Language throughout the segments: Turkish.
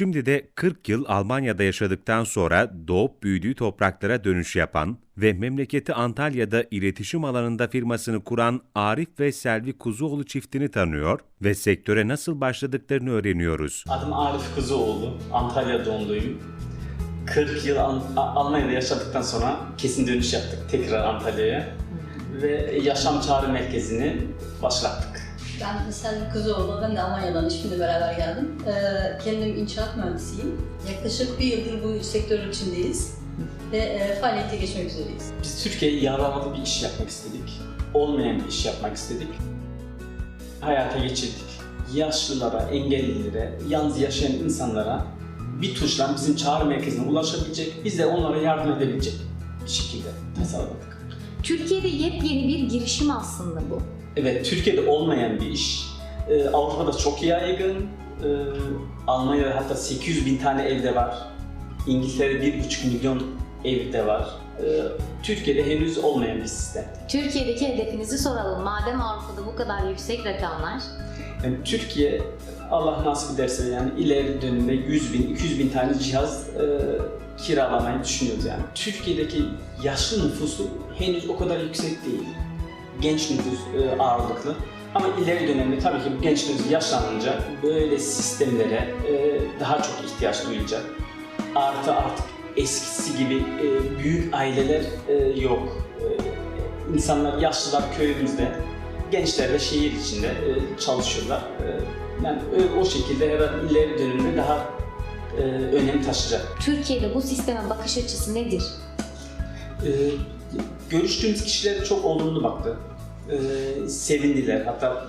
Şimdi de 40 yıl Almanya'da yaşadıktan sonra doğup büyüdüğü topraklara dönüş yapan ve memleketi Antalya'da iletişim alanında firmasını kuran Arif ve Selvi Kuzuoğlu çiftini tanıyor ve sektöre nasıl başladıklarını öğreniyoruz. Adım Arif Kuzuoğlu. Antalya doğumluyum. 40 yıl Almanya'da yaşadıktan sonra kesin dönüş yaptık tekrar Antalya'ya. Ve yaşam çağrı merkezini başlattık. Ben de Selvi Kuzuoğlu, ben de Almanya'dan şimdi beraber geldim. Ee, kendim inşaat mühendisiyim. Yaklaşık bir yıldır bu sektör içindeyiz ve e, faaliyete geçmek üzereyiz. Biz Türkiye'ye yararlı bir iş yapmak istedik. Olmayan bir iş yapmak istedik. Hayata geçirdik. Yaşlılara, engellilere, yalnız yaşayan insanlara bir tuşla bizim çağrı merkezine ulaşabilecek, biz de onlara yardım edebilecek bir şekilde tasarladık. Türkiye'de yepyeni bir girişim aslında bu. Evet, Türkiye'de olmayan bir iş. Ee, Avrupa'da çok yaygın. Ee, Almanya'da hatta 800 bin tane evde var. İngiltere'de 1,5 milyon evde var. Ee, Türkiye'de henüz olmayan bir sistem. Türkiye'deki hedefinizi soralım. Madem Avrupa'da bu kadar yüksek rakamlar, Yani Türkiye Allah nasip ederse yani ileri dönemde 100 bin, 200 bin tane cihaz e, kiralamayı düşünüyoruz yani. Türkiye'deki yaşlı nüfusu henüz o kadar yüksek değil. Genç nüfus e, ağırlıklı. Ama ileri dönemde tabii ki bu genç nüfus yaşlanınca böyle sistemlere e, daha çok ihtiyaç duyulacak. Artı artık eskisi gibi e, büyük aileler e, yok. E, insanlar, yaşlılar köyümüzde, gençler de şehir içinde e, çalışıyorlar. E, yani o şekilde herhalde ileri dönemde daha e, önem taşıyacak. Türkiye'de bu sisteme bakış açısı nedir? E, görüştüğümüz kişilere çok olumlu baktı. E, sevindiler. Hatta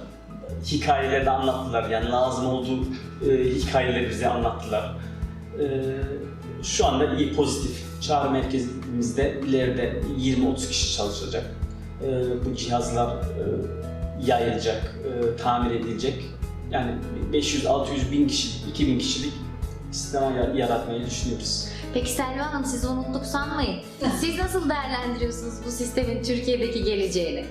hikayeleri de anlattılar. Yani lazım olduğu e, hikayeleri bize anlattılar. E, şu anda iyi, pozitif. Çağrı merkezimizde ileride 20-30 kişi çalışacak. E, bu cihazlar e, yayılacak, e, tamir edilecek. Yani 500-600 bin kişilik, 2000 kişilik sistem ya- yaratmayı düşünüyoruz. Peki Selva Hanım sizi unuttuk sanmayın. Siz nasıl değerlendiriyorsunuz bu sistemin Türkiye'deki geleceğini?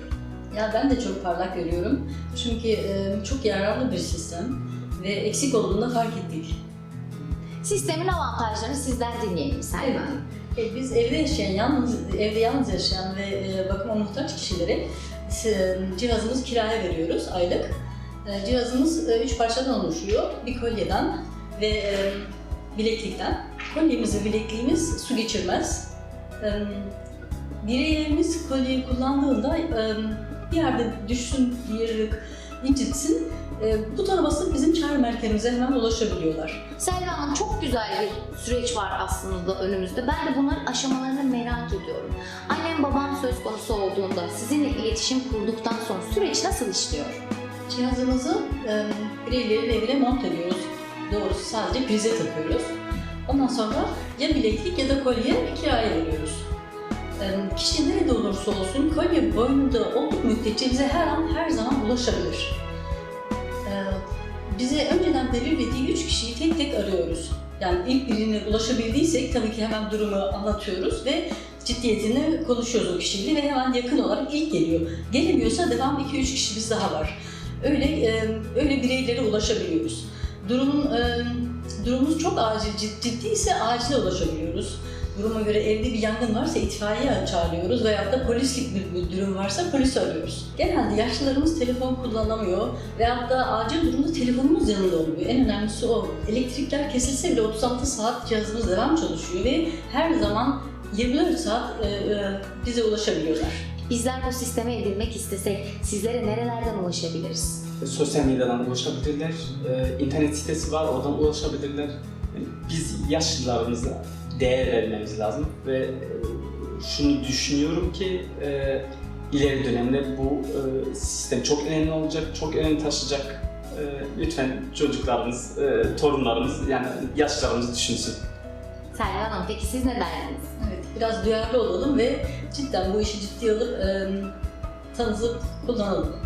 Ya ben de çok parlak görüyorum. Çünkü e, çok yararlı bir sistem ve eksik olduğunu fark ettik. Sistemin avantajlarını sizden dinleyelim Selva Hanım. E, Biz evde yaşayan, yalnız, evde yalnız yaşayan ve e, bakıma muhtaç kişilere e, cihazımızı kiraya veriyoruz aylık. E, Cihazımız e, üç parçadan oluşuyor. Bir kolyeden ve e, bileklikten. Kolyemiz ve bilekliğimiz su geçirmez. E, Bireylerimiz kolyeyi kullandığında e, bir yerde düşsün, bir incitsin, e, butona basıp bizim çağrı merkezimize hemen ulaşabiliyorlar. Selva Hanım çok güzel bir süreç var aslında önümüzde. Ben de bunların aşamalarını merak ediyorum. Annem babam söz konusu olduğunda sizinle iletişim kurduktan sonra süreç nasıl işliyor? Cihazımızı e, bireylerin evine monte ediyoruz. Doğrusu sadece prize takıyoruz. Ondan sonra ya bileklik ya da kolye kiraya veriyoruz. Kişi nerede olursa olsun kolye boynunda olduğu müddetçe bize her an her zaman ulaşabilir. E, bize önceden belirlediği üç kişiyi tek tek arıyoruz. Yani ilk birine ulaşabildiysek tabii ki hemen durumu anlatıyoruz ve ciddiyetini konuşuyoruz o kişiyle ve hemen yakın olarak ilk geliyor. Gelemiyorsa devam 2-3 kişimiz daha var. Öyle e, öyle bireylere ulaşabiliyoruz. Durumun e, durumumuz çok acil, cid- ciddi ise acile ulaşabiliyoruz. Duruma göre evde bir yangın varsa itfaiye çağırıyoruz veyahut da polis gibi bir, durum varsa polisi arıyoruz. Genelde yaşlılarımız telefon kullanamıyor veyahut da acil durumda telefonumuz yanında olmuyor. En önemlisi o. Elektrikler kesilse bile 36 saat cihazımız devam çalışıyor ve her zaman 24 saat e, e, bize ulaşabiliyorlar. Bizler bu sisteme edilmek istesek sizlere nerelerden ulaşabiliriz? sosyal medyadan ulaşabilirler. Ee, internet sitesi var, oradan ulaşabilirler. Yani biz yaşlılarımıza değer vermemiz lazım ve e, şunu düşünüyorum ki e, ileri dönemde bu e, sistem çok önemli olacak, çok önem taşıyacak. E, lütfen çocuklarımız, e, torunlarımız yani yaşlılarımız düşünsün. Selva Hanım peki siz ne derdiniz? Evet, biraz duyarlı olalım ve cidden bu işi ciddiye alıp e, tanızıp kullanalım.